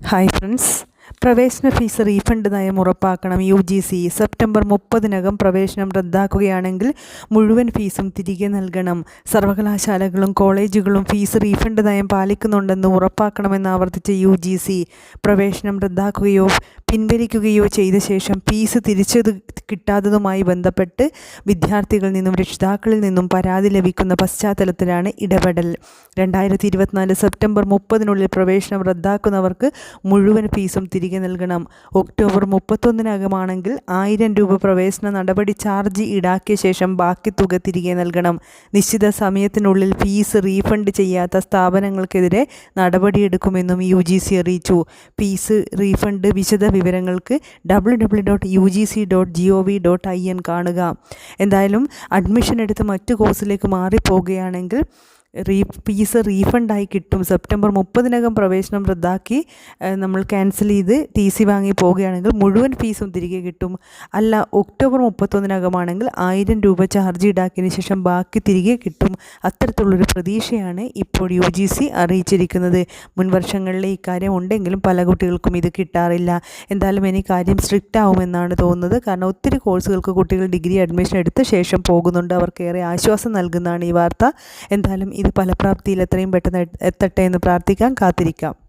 Hi friends പ്രവേശന fees refund നയം ഉറപ്പാക്കണം. യു ജി സി സെപ്റ്റംബർ മുപ്പതിനകം പ്രവേശനം റദ്ദാക്കുകയാണെങ്കിൽ മുഴുവൻ ഫീസും തിരികെ നൽകണം. സർവകലാശാലകളും കോളേജുകളും ഫീസ് റീഫണ്ട് നയം പാലിക്കുന്നുണ്ടെന്ന് ഉറപ്പാക്കണമെന്ന് ആവർത്തിച്ച യു ജി സി പ്രവേശനം റദ്ദാക്കുകയോ പിൻവലിക്കുകയോ ചെയ്ത ശേഷം ഫീസ് തിരിച്ചത് കിട്ടാത്തതുമായി ബന്ധപ്പെട്ട് വിദ്യാർത്ഥികളിൽ നിന്നും രക്ഷിതാക്കളിൽ നിന്നും പരാതി ലഭിക്കുന്ന പശ്ചാത്തലത്തിലാണ് ഇടപെടൽ. രണ്ടായിരത്തി ഇരുപത്തിനാല് സെപ്റ്റംബർ മുപ്പതിനുള്ളിൽ പ്രവേശനം റദ്ദാക്കുന്നവർക്ക് മുഴുവൻ ഫീസും തിരികെ നൽകണം. ഒക്ടോബർ മുപ്പത്തൊന്നിനകമാണെങ്കിൽ ആയിരം രൂപ പ്രവേശന നടപടി ചാർജ് ഈടാക്കിയ ശേഷം ബാക്കി തുക തിരികെ നൽകണം. നിശ്ചിത സമയത്തിനുള്ളിൽ ഫീസ് റീഫണ്ട് ചെയ്യാത്ത സ്ഥാപനങ്ങൾക്കെതിരെ നടപടിയെടുക്കുമെന്നും യു ജി സി അറിയിച്ചു. ഫീസ് റീഫണ്ട് വിശദ വിവരങ്ങൾക്ക് W W dot U G C dot G O V dot I N കാണുക. എന്തായാലും അഡ്മിഷൻ എടുത്ത് മറ്റു കോഴ്സിലേക്ക് മാറിപ്പോവുകയാണെങ്കിൽ റീ ഫീസ് റീഫണ്ടായി കിട്ടും. സെപ്റ്റംബർ മുപ്പതിനകം പ്രവേശനം റദ്ദാക്കി നമ്മൾ ക്യാൻസൽ ചെയ്ത് ടി സി വാങ്ങി പോവുകയാണെങ്കിൽ മുഴുവൻ ഫീസും തിരികെ കിട്ടും. അല്ല ഒക്ടോബർ മുപ്പത്തൊന്നിനകമാണെങ്കിൽ ആയിരം രൂപ ചാർജ് ഈടാക്കിയതിന് ശേഷം ബാക്കി തിരികെ കിട്ടും. അത്തരത്തിലുള്ളൊരു പ്രതീക്ഷയാണ് ഇപ്പോൾ യു ജി സി അറിയിച്ചിരിക്കുന്നത്. മുൻ വർഷങ്ങളിൽ ഇക്കാര്യം ഉണ്ടെങ്കിലും പല കുട്ടികൾക്കും ഇത് കിട്ടാറില്ല. എന്തായാലും ഇനി കാര്യം സ്ട്രിക്റ്റ് ആവുമെന്നാണ് തോന്നുന്നത്. കാരണം ഒത്തിരി കോഴ്സുകൾക്ക് കുട്ടികൾ ഡിഗ്രി അഡ്മിഷൻ എടുത്ത ശേഷം പോകുന്നുണ്ട്. അവർക്കേറെ ആശ്വാസം നൽകുന്നതാണ് ഈ വാർത്ത. എന്തായാലും ഇത് ഫലപ്രാപ്തിയിൽ എത്രയും പെട്ടെന്ന് എത്തട്ടെ എന്ന് പ്രാർത്ഥിക്കാം കാത്തിരിക്കാം.